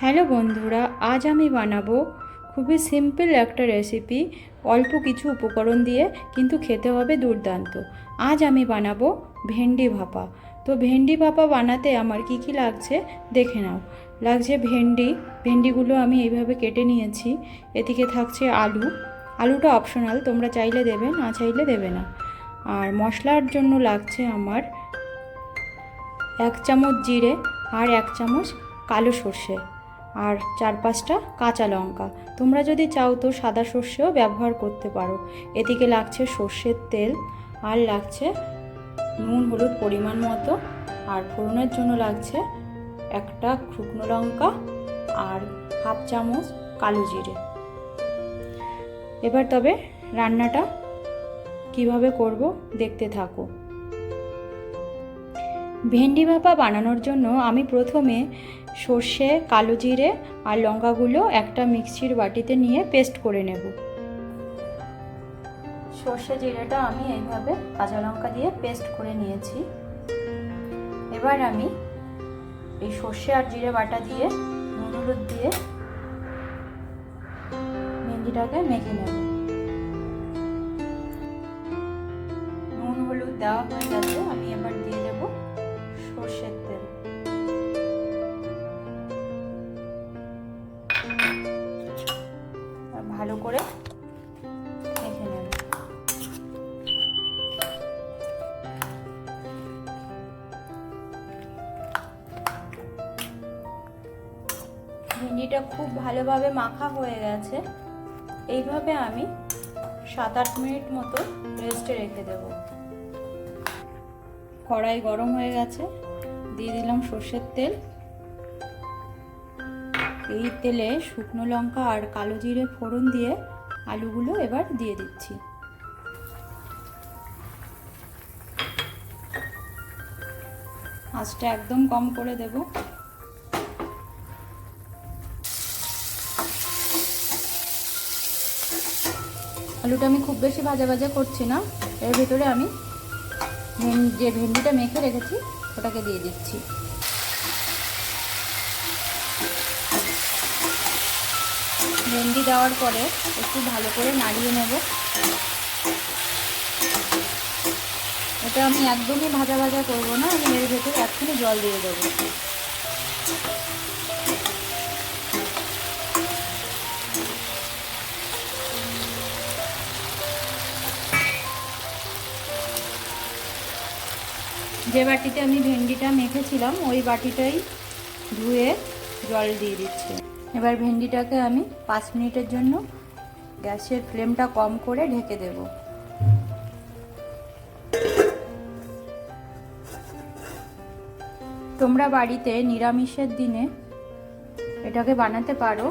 Hello বন্ধুরা, আজ আমি বানাবো খুবই সিম্পল একটা রেসিপি অল্প কিছু উপকরণ দিয়ে, কিন্তু খেতে হবে দুর্দান্ত। আজ আমি বানাবো ভেন্ডি ভাপা। তো ভেন্ডি ভাপা বানাতে আমার কি কি লাগছে দেখে নাও। লাগছে ভেন্ডি, ভেন্ডিগুলো আমি এইভাবে কেটে নিয়েছি। এদিকে থাকছে আলু। আলুটা অপশনাল তোমরা চাইলে দেবে, না চাইলে দেবে না। আর মশলার জন্য লাগছে আমার এক চামচ জিরে আর এক চামচ কালো সর্ষে। আর চার পাঁচটা কাঁচা লঙ্কা। তোমরা যদি চাও তো সাদা সর্ষেও ব্যবহার করতে পারো। এদিকে লাগছে সর্ষের তেল আর লাগছে নুন, হলুদ পরিমাণ মতো। আর ফোড়নের জন্য লাগছে একটা শুকনো লঙ্কা আর হাফ চামচ কালো জিরে। এবার তবে রান্নাটা কীভাবে করব দেখতে থাকো। ভেন্ডি ভাপা বানানোর জন্য আমি প্রথমে সর্ষে, কালো জিরে আর লঙ্কাগুলো একটা মিক্সির বাটিতে নিয়ে পেস্ট করে নেব। সর্ষে জিরেটা আমি এইভাবে কাঁচা লঙ্কা দিয়ে পেস্ট করে নিয়েছি। এবার আমি এই সর্ষে আর জিরে বাটা দিয়ে নুন হলুদ দিয়ে ভেন্ডিটাকে মেখে নেব। নুন হলুদ দেওয়া হয়ে গেছে, আমি এবার ভেন্ডিটা খুব ভালোভাবে মাখা হয়ে গেছে। এইভাবে আমি সাত আট মিনিট মতো রেস্টে রেখে দেব। কড়াই গরম হয়ে গেছে। দিয়ে দিলাম সর্ষের তেল। এই তেলে শুকনো লঙ্কা আর কালো জিরে ফোড়ন দিয়ে আলুগুলো এবার দিয়ে দিচ্ছি। আঁচটা একদম কম করে দেব। আলুটা আমি খুব বেশি ভাজা ভাজা করছি না। এর ভিতরে আমি যে ভেন্ডিটা মেখে রেখেছি, ওটাকে দিয়ে দিচ্ছি। ভেন্ডি দেওয়ার পরে একটু ভালো করে নাড়িয়ে নেব। এটা আমি একদমই ভাজা ভাজা করব না, আমি এর ভেতরে এক্ষুনি জল দিয়ে দেবো। যে বাটিতে আমি ভেন্ডিটা মেখেছিলাম, ওই বাটিটাই ধুয়ে জল দিয়ে দিচ্ছি। এবার ভেন্ডিটাকে আমি পাঁচ মিনিটের জন্য গ্যাসের ফ্লেমটা কম করে ঢেকে দেব। তোমরা বাড়িতে নিরামিষের দিনে এটাকে বানাতে পারো।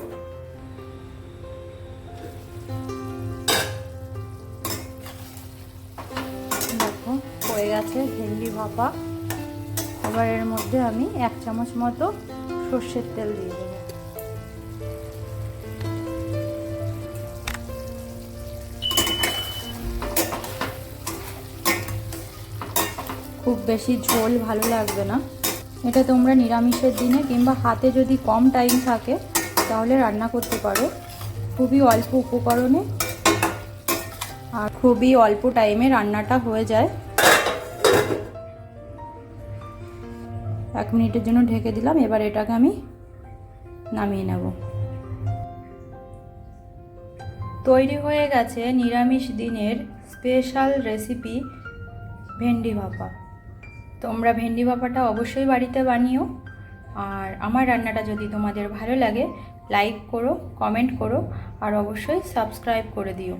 হয়ে গেছে ভেন্ডি ভাপা। এবার এর মধ্যে আমি এক চামচ মতো সর্ষের তেল দিয়ে দেবো। খুব বেশি ঝোল ভালো লাগবে না। এটা তোমরা নিরামিষের দিনে কিংবা হাতে যদি কম টাইম থাকে, তাহলে রান্না করতে পারো। খুবই অল্প উপকরণে। আর খুবই অল্প টাইমে রান্নাটা হয়ে যায়। এক মিনিটের জন্য ঢেকে দিলাম, এবার এটাকে আমি নামিয়ে নেব। তৈরি হয়ে গেছে নিরামিষ দিনের স্পেশাল রেসিপি ভেন্ডি ভাপা। তোমরা ভেন্ডি ভাপাটা অবশ্যই বাড়িতে বানিও, আর আমার রান্নাটা যদি তোমাদের ভালো লাগে লাইক করো কমেন্ট করো, আর অবশ্যই সাবস্ক্রাইব করে দিও।